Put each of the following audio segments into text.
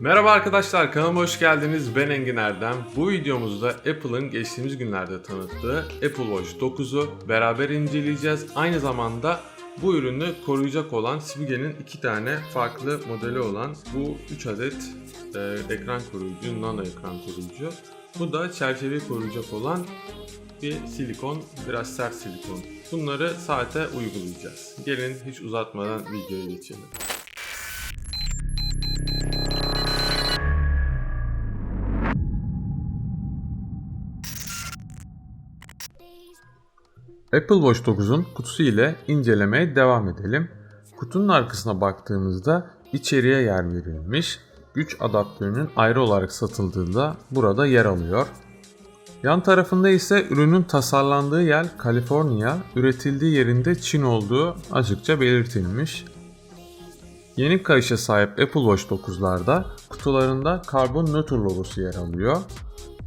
Merhaba arkadaşlar kanalıma hoş geldiniz. Ben Engin Erdem. Bu videomuzda Apple'ın geçtiğimiz günlerde tanıttığı Apple Watch 9'u beraber inceleyeceğiz. Aynı zamanda bu ürünü koruyacak olan Simge'nin iki tane farklı modeli olan bu 3 adet e, ekran koruyucu, nano ekran koruyucu. Bu da çerçeveyi koruyacak olan bir silikon, biraz sert silikon. Bunları saate uygulayacağız. Gelin hiç uzatmadan videoya geçelim. Apple Watch 9'un kutusu ile incelemeye devam edelim. Kutunun arkasına baktığımızda içeriye yer verilmiş. Güç adaptörünün ayrı olarak satıldığı da burada yer alıyor. Yan tarafında ise ürünün tasarlandığı yer Kaliforniya, üretildiği yerinde Çin olduğu açıkça belirtilmiş. Yeni kayışa sahip Apple Watch 9'larda kutularında karbon nötr logosu yer alıyor.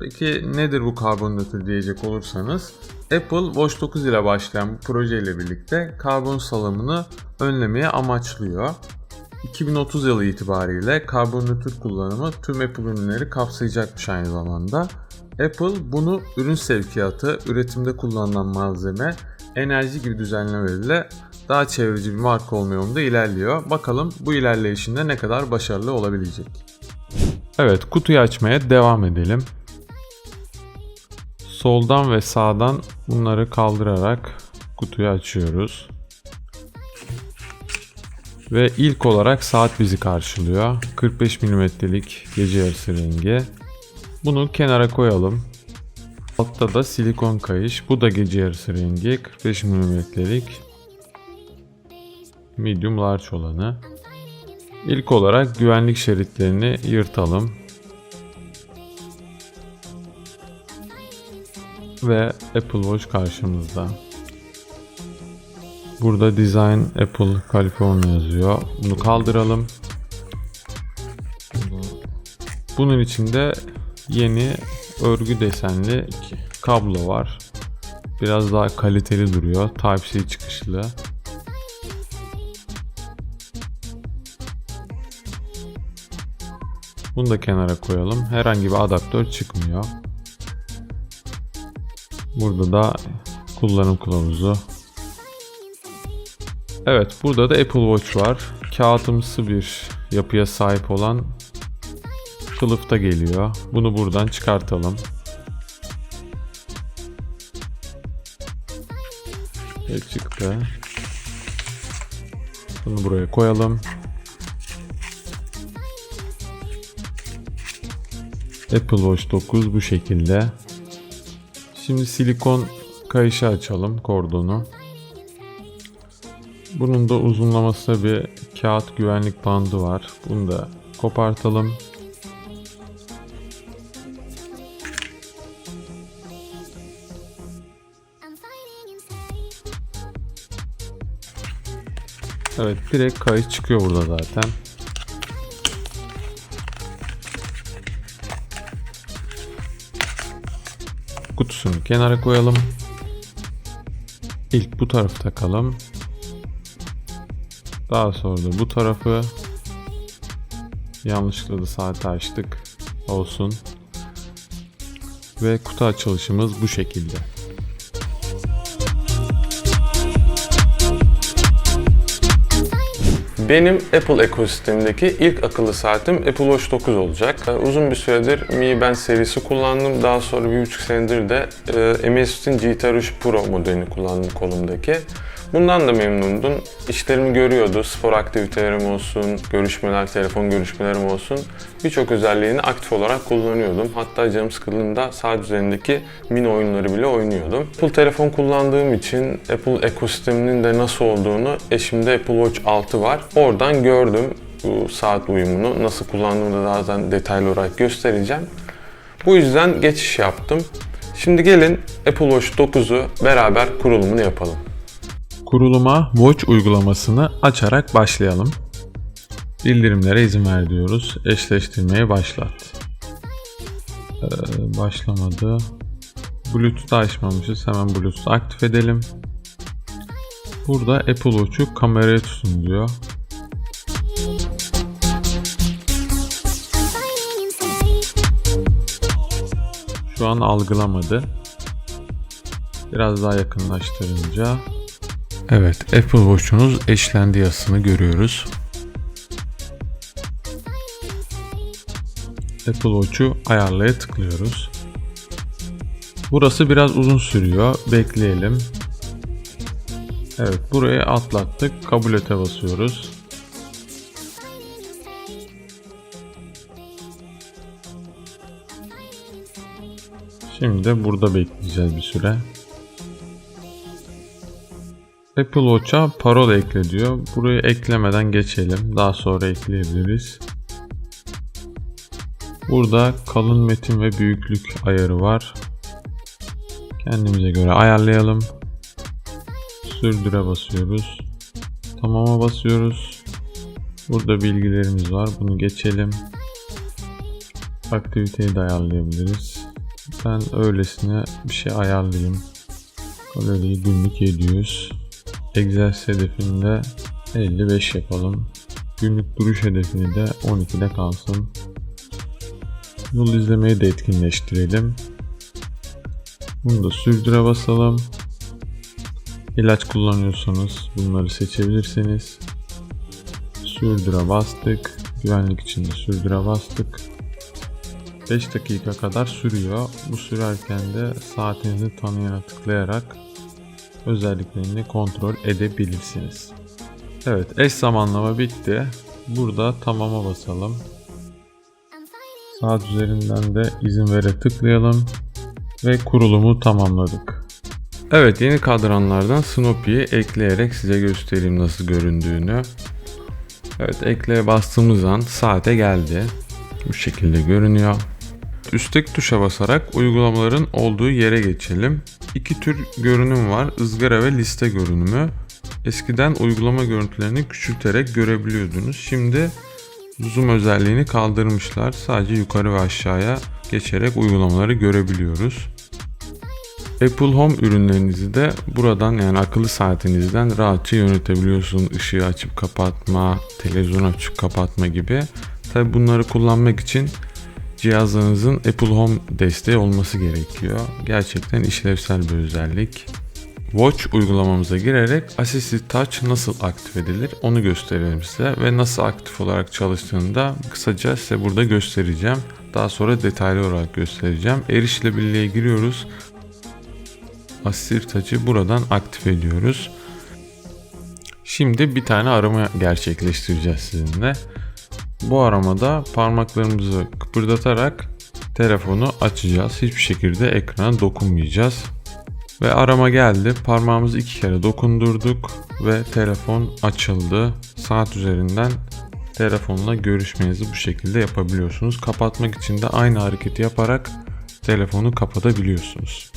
Peki nedir bu karbon nötr diyecek olursanız Apple Watch 9 ile başlayan bu proje ile birlikte karbon salımını önlemeye amaçlıyor. 2030 yılı itibariyle karbon nötr kullanımı tüm Apple ürünleri kapsayacakmış aynı zamanda. Apple bunu ürün sevkiyatı, üretimde kullanılan malzeme, enerji gibi düzenlemeleriyle daha çevreci bir marka olma yolunda ilerliyor. Bakalım bu ilerleyişinde ne kadar başarılı olabilecek. Evet kutuyu açmaya devam edelim. Soldan ve sağdan bunları kaldırarak kutuyu açıyoruz. Ve ilk olarak saat bizi karşılıyor. 45 mm'lik gece yarısı rengi. Bunu kenara koyalım. Altta da silikon kayış. Bu da gece yarısı rengi. 45 mm'lik. Medium large olanı. İlk olarak güvenlik şeritlerini yırtalım. Ve Apple Watch karşımızda. Burada Design Apple California yazıyor. Bunu kaldıralım. Bunun içinde yeni örgü desenli kablo var. Biraz daha kaliteli duruyor. Type-C çıkışlı. Bunu da kenara koyalım. Herhangi bir adaptör çıkmıyor. Burada da kullanım kılavuzu. Evet burada da Apple Watch var. Kağıtımsı bir yapıya sahip olan kılıfta geliyor. Bunu buradan çıkartalım. Ve çıktı. Bunu buraya koyalım. Apple Watch 9 bu şekilde. Şimdi silikon kayışı açalım kordonu. Bunun da uzunlaması bir kağıt güvenlik bandı var. Bunu da kopartalım. Evet direkt kayış çıkıyor burada zaten. Kutusunu kenara koyalım. İlk bu tarafı takalım. Daha sonra da bu tarafı yanlışlıkla da saati açtık. Olsun. Ve kutu açılışımız bu şekilde. Benim Apple ekosistemindeki ilk akıllı saatim Apple Watch 9 olacak. Ee, Uzun bir süredir Mi Band serisi kullandım. Daha sonra bir buçuk senedir de e, Amazfit'in GTR 3 Pro modelini kullandım kolumdaki. Bundan da memnundum. İşlerimi görüyordu. Spor aktivitelerim olsun, görüşmeler, telefon görüşmelerim olsun. Birçok özelliğini aktif olarak kullanıyordum. Hatta canım sıkıldığında saat üzerindeki mini oyunları bile oynuyordum. Apple telefon kullandığım için Apple ekosisteminin de nasıl olduğunu eşimde Apple Watch 6 var. Oradan gördüm bu saat uyumunu. Nasıl kullandığımı da zaten detaylı olarak göstereceğim. Bu yüzden geçiş yaptım. Şimdi gelin Apple Watch 9'u beraber kurulumunu yapalım. Kuruluma Watch uygulamasını açarak başlayalım. Bildirimlere izin ver diyoruz. Eşleştirmeye başlat. Ee, başlamadı. Bluetooth'u açmamışız. Hemen Bluetooth'u aktif edelim. Burada Apple Watch'u kameraya tutun diyor. Şu an algılamadı. Biraz daha yakınlaştırınca Evet, Apple Watch'unuz eşlendi yazısını görüyoruz. Apple Watch'u ayarlaya tıklıyoruz. Burası biraz uzun sürüyor. Bekleyelim. Evet, burayı atlattık. Kabul ete basıyoruz. Şimdi burada bekleyeceğiz bir süre. Apple Watch'a parola ekle diyor. Burayı eklemeden geçelim. Daha sonra ekleyebiliriz. Burada kalın metin ve büyüklük ayarı var. Kendimize göre ayarlayalım. Sürdüre basıyoruz. Tamama basıyoruz. Burada bilgilerimiz var. Bunu geçelim. Aktiviteyi de ayarlayabiliriz. Ben öylesine bir şey ayarlayayım. Kaloriyi günlük 700. Egzersiz hedefini de 55 yapalım. Günlük duruş hedefini de 12'de kalsın. Yol izlemeyi de etkinleştirelim. Bunu da sürdüre basalım. İlaç kullanıyorsanız bunları seçebilirsiniz. Sürdüre bastık. Güvenlik için de sürdüre bastık. 5 dakika kadar sürüyor. Bu sürerken de saatinizi tanıyana tıklayarak özelliklerini kontrol edebilirsiniz. Evet eş zamanlama bitti. Burada tamama basalım. Saat üzerinden de izin vere tıklayalım ve kurulumu tamamladık. Evet yeni kadranlardan Snoopy'yi ekleyerek size göstereyim nasıl göründüğünü. Evet ekleye bastığımız an saate geldi. Bu şekilde görünüyor. Üstteki tuşa basarak uygulamaların olduğu yere geçelim. İki tür görünüm var. ızgara ve liste görünümü. Eskiden uygulama görüntülerini küçülterek görebiliyordunuz. Şimdi zoom özelliğini kaldırmışlar. Sadece yukarı ve aşağıya geçerek uygulamaları görebiliyoruz. Apple Home ürünlerinizi de buradan yani akıllı saatinizden rahatça yönetebiliyorsun. Işığı açıp kapatma, televizyon açıp kapatma gibi. Tabi bunları kullanmak için cihazlarınızın Apple Home desteği olması gerekiyor. Gerçekten işlevsel bir özellik. Watch uygulamamıza girerek Assisted Touch nasıl aktif edilir onu gösterelim size ve nasıl aktif olarak çalıştığını da kısaca size burada göstereceğim. Daha sonra detaylı olarak göstereceğim. Erişilebilirliğe giriyoruz. Assisted Touch'ı buradan aktif ediyoruz. Şimdi bir tane arama gerçekleştireceğiz sizinle. Bu aramada parmaklarımızı kıpırdatarak telefonu açacağız. Hiçbir şekilde ekrana dokunmayacağız. Ve arama geldi. Parmağımızı iki kere dokundurduk ve telefon açıldı. Saat üzerinden telefonla görüşmenizi bu şekilde yapabiliyorsunuz. Kapatmak için de aynı hareketi yaparak telefonu kapatabiliyorsunuz.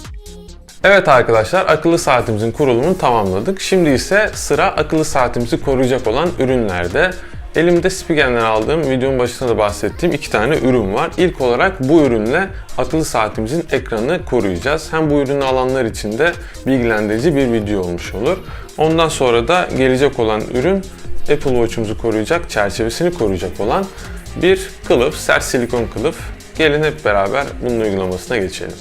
Evet arkadaşlar akıllı saatimizin kurulumunu tamamladık. Şimdi ise sıra akıllı saatimizi koruyacak olan ürünlerde. Elimde Spigen'den aldığım videonun başında da bahsettiğim iki tane ürün var. İlk olarak bu ürünle akıllı saatimizin ekranını koruyacağız. Hem bu ürünü alanlar için de bilgilendirici bir video olmuş olur. Ondan sonra da gelecek olan ürün Apple Watch'umuzu koruyacak, çerçevesini koruyacak olan bir kılıf, sert silikon kılıf. Gelin hep beraber bunun uygulamasına geçelim.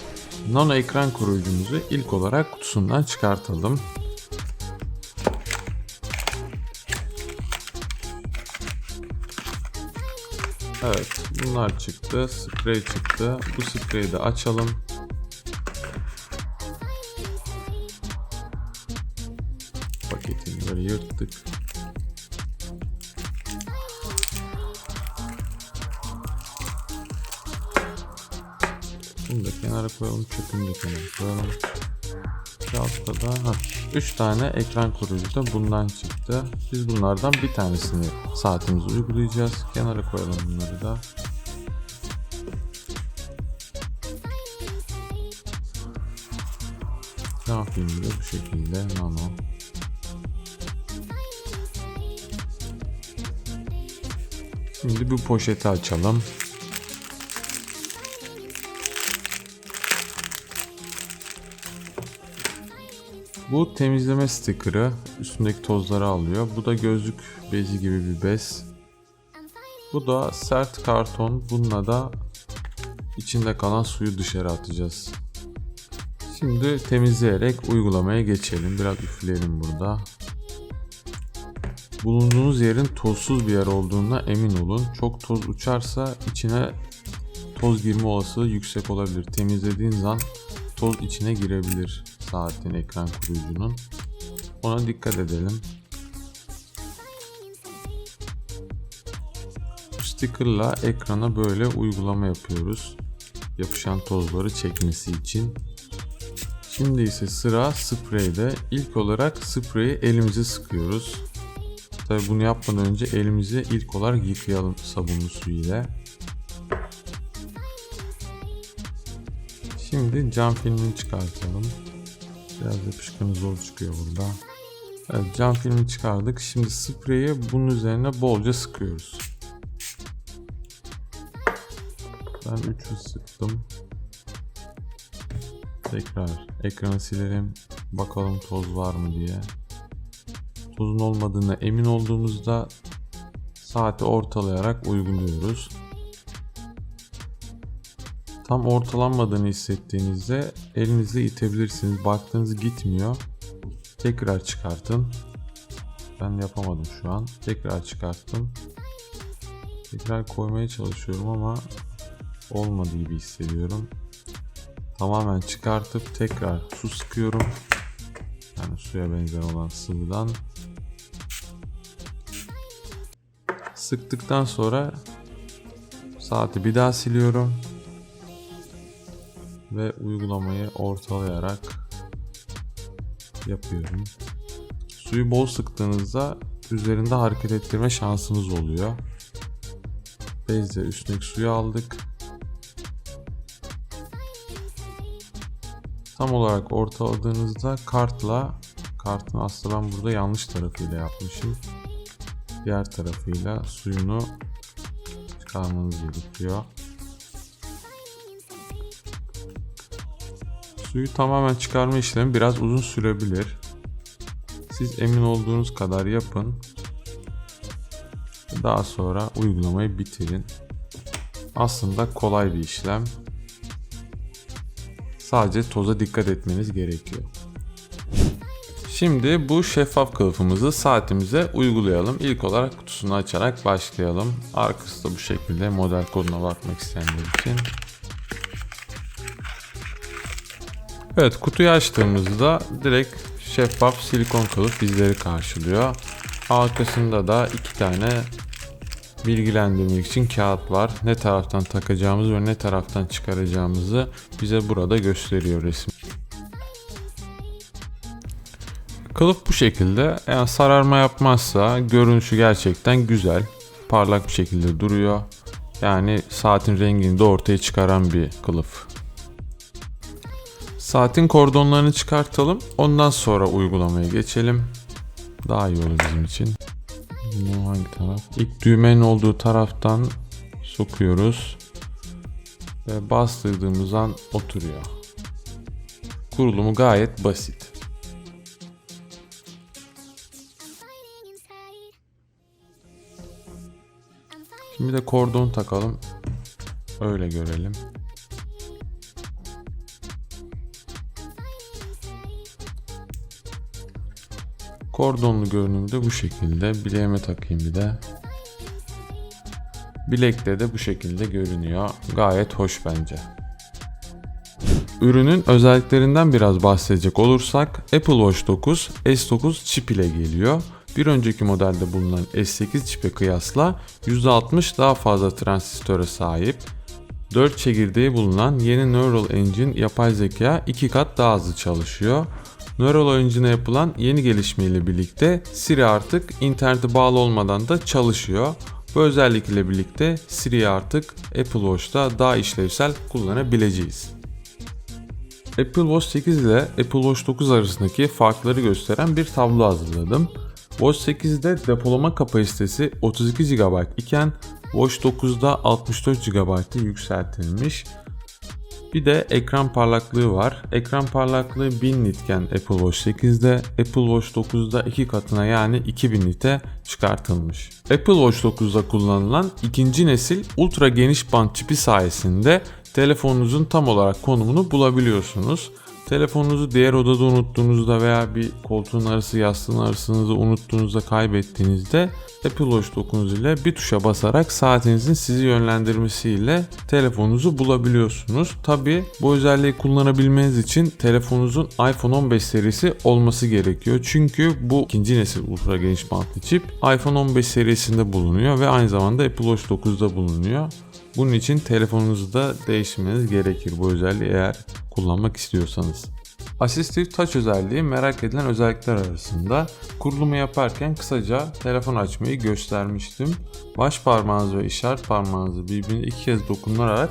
Nano ekran koruyucumuzu ilk olarak kutusundan çıkartalım. Evet, bunlar çıktı. Sprey çıktı. Bu spreyi de açalım. Paketini böyle yırttık. Bunu da kenara koyalım. Çöpünü de kenara koyalım. Altta da 3 tane ekran koruyucu da bundan çıktı. Biz bunlardan bir tanesini saatimize uygulayacağız. Kenara koyalım bunları da. Ne yapayım diyor bu şekilde nano. Şimdi bu poşeti açalım. Bu temizleme stikeri üstündeki tozları alıyor. Bu da gözlük bezi gibi bir bez. Bu da sert karton. Bununla da içinde kalan suyu dışarı atacağız. Şimdi temizleyerek uygulamaya geçelim. Biraz üfleyelim burada. Bulunduğunuz yerin tozsuz bir yer olduğuna emin olun. Çok toz uçarsa içine toz girme olasılığı yüksek olabilir. Temizlediğiniz an toz içine girebilir saatin ekran koruyucunun. Ona dikkat edelim. Stickerla ekrana böyle uygulama yapıyoruz. Yapışan tozları çekmesi için. Şimdi ise sıra spreyde. İlk olarak spreyi elimize sıkıyoruz. Tabi bunu yapmadan önce elimizi ilk olarak yıkayalım sabunlu su ile. Şimdi cam filmini çıkartalım. Biraz yapışkanı zor çıkıyor burada. Evet cam filmi çıkardık. Şimdi spreyi bunun üzerine bolca sıkıyoruz. Ben 300 sıktım. Tekrar ekranı silelim. Bakalım toz var mı diye. Tozun olmadığına emin olduğumuzda saati ortalayarak uyguluyoruz. Tam ortalanmadığını hissettiğinizde elinizle itebilirsiniz. Baktığınız gitmiyor. Tekrar çıkartın. Ben yapamadım şu an. Tekrar çıkarttım. Tekrar koymaya çalışıyorum ama olmadı gibi hissediyorum. Tamamen çıkartıp tekrar su sıkıyorum. Yani suya benzer olan sıvıdan. Sıktıktan sonra saati bir daha siliyorum. Ve uygulamayı ortalayarak yapıyorum. Suyu bol sıktığınızda üzerinde hareket ettirme şansınız oluyor. Bezle üstündeki suyu aldık. Tam olarak ortaladığınızda kartla kartın aslında ben burada yanlış tarafıyla yapmışım. Diğer tarafıyla suyunu çıkarmanız gerekiyor. Suyu tamamen çıkarma işlemi biraz uzun sürebilir. Siz emin olduğunuz kadar yapın. Daha sonra uygulamayı bitirin. Aslında kolay bir işlem. Sadece toza dikkat etmeniz gerekiyor. Şimdi bu şeffaf kılıfımızı saatimize uygulayalım. İlk olarak kutusunu açarak başlayalım. Arkası da bu şekilde model koduna bakmak isteyenler için. Evet kutuyu açtığımızda direkt şeffaf silikon kılıf bizleri karşılıyor. Arkasında da iki tane bilgilendirmek için kağıt var. Ne taraftan takacağımızı ve ne taraftan çıkaracağımızı bize burada gösteriyor resim. Kılıf bu şekilde. Yani sararma yapmazsa görünüşü gerçekten güzel. Parlak bir şekilde duruyor. Yani saatin rengini de ortaya çıkaran bir kılıf. Saatin kordonlarını çıkartalım. Ondan sonra uygulamaya geçelim. Daha iyi olur bizim için. Bu hangi taraf? İlk düğmenin olduğu taraftan sokuyoruz. Ve bastırdığımız an oturuyor. Kurulumu gayet basit. Şimdi de kordon takalım. Öyle görelim. Kordonlu görünümde bu şekilde. Bileğime takayım bir de. Bilekte de bu şekilde görünüyor. Gayet hoş bence. Ürünün özelliklerinden biraz bahsedecek olursak Apple Watch 9 S9 çip ile geliyor. Bir önceki modelde bulunan S8 çipe kıyasla %60 daha fazla transistöre sahip. 4 çekirdeği bulunan yeni Neural Engine yapay zeka 2 kat daha hızlı çalışıyor. Neural Engine'e yapılan yeni gelişmeyle birlikte Siri artık internete bağlı olmadan da çalışıyor. Bu özellikle birlikte Siri'yi artık Apple Watch'ta daha işlevsel kullanabileceğiz. Apple Watch 8 ile Apple Watch 9 arasındaki farkları gösteren bir tablo hazırladım. Watch 8'de depolama kapasitesi 32 GB iken Watch 9'da 64 GB'a yükseltilmiş. Bir de ekran parlaklığı var. Ekran parlaklığı 1000 nitken Apple Watch 8'de, Apple Watch 9'da 2 katına yani 2000 nite çıkartılmış. Apple Watch 9'da kullanılan ikinci nesil ultra geniş band çipi sayesinde telefonunuzun tam olarak konumunu bulabiliyorsunuz. Telefonunuzu diğer odada unuttuğunuzda veya bir koltuğun arası yastığın arasınızı unuttuğunuzda kaybettiğinizde Apple Watch 9 ile bir tuşa basarak saatinizin sizi yönlendirmesiyle telefonunuzu bulabiliyorsunuz. Tabi bu özelliği kullanabilmeniz için telefonunuzun iPhone 15 serisi olması gerekiyor. Çünkü bu ikinci nesil ultra geniş bantlı çip iPhone 15 serisinde bulunuyor ve aynı zamanda Apple Watch 9'da bulunuyor. Bunun için telefonunuzu da değiştirmeniz gerekir bu özelliği eğer kullanmak istiyorsanız. Assistive Touch özelliği merak edilen özellikler arasında. Kurulumu yaparken kısaca telefon açmayı göstermiştim. Baş parmağınız ve işaret parmağınızı birbirine iki kez dokunarak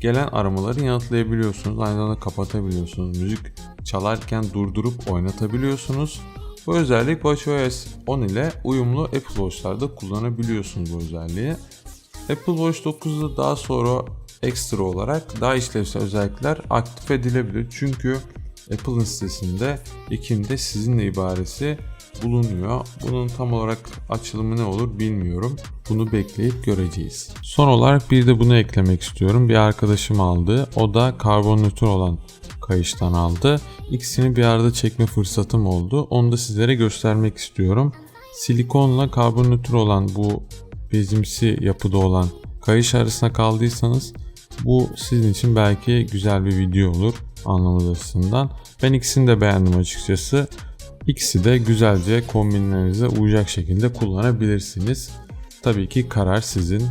gelen aramaları yanıtlayabiliyorsunuz. Aynı zamanda kapatabiliyorsunuz. Müzik çalarken durdurup oynatabiliyorsunuz. Bu özellik WatchOS 10 ile uyumlu Apple Watch'larda kullanabiliyorsunuz bu özelliği. Apple Watch 9'da daha sonra ekstra olarak daha işlevsel özellikler aktif edilebilir. Çünkü Apple'ın sitesinde Ekim'de sizinle ibaresi bulunuyor. Bunun tam olarak açılımı ne olur bilmiyorum. Bunu bekleyip göreceğiz. Son olarak bir de bunu eklemek istiyorum. Bir arkadaşım aldı. O da karbon nötr olan kayıştan aldı. İkisini bir arada çekme fırsatım oldu. Onu da sizlere göstermek istiyorum. Silikonla karbon nötr olan bu bezimsi yapıda olan kayış arasına kaldıysanız bu sizin için belki güzel bir video olur anlamı açısından. Ben ikisini de beğendim açıkçası. İkisi de güzelce kombinlerinize uyacak şekilde kullanabilirsiniz. Tabii ki karar sizin.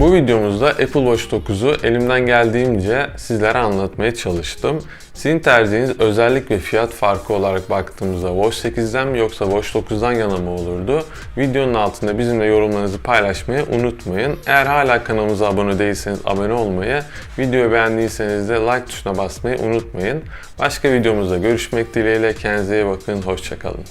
Bu videomuzda Apple Watch 9'u elimden geldiğince sizlere anlatmaya çalıştım. Sizin tercihiniz özellik ve fiyat farkı olarak baktığımızda Watch 8'den mi yoksa Watch 9'dan yana mı olurdu? Videonun altında bizimle yorumlarınızı paylaşmayı unutmayın. Eğer hala kanalımıza abone değilseniz abone olmayı, videoyu beğendiyseniz de like tuşuna basmayı unutmayın. Başka videomuzda görüşmek dileğiyle kendinize iyi bakın, hoşçakalın.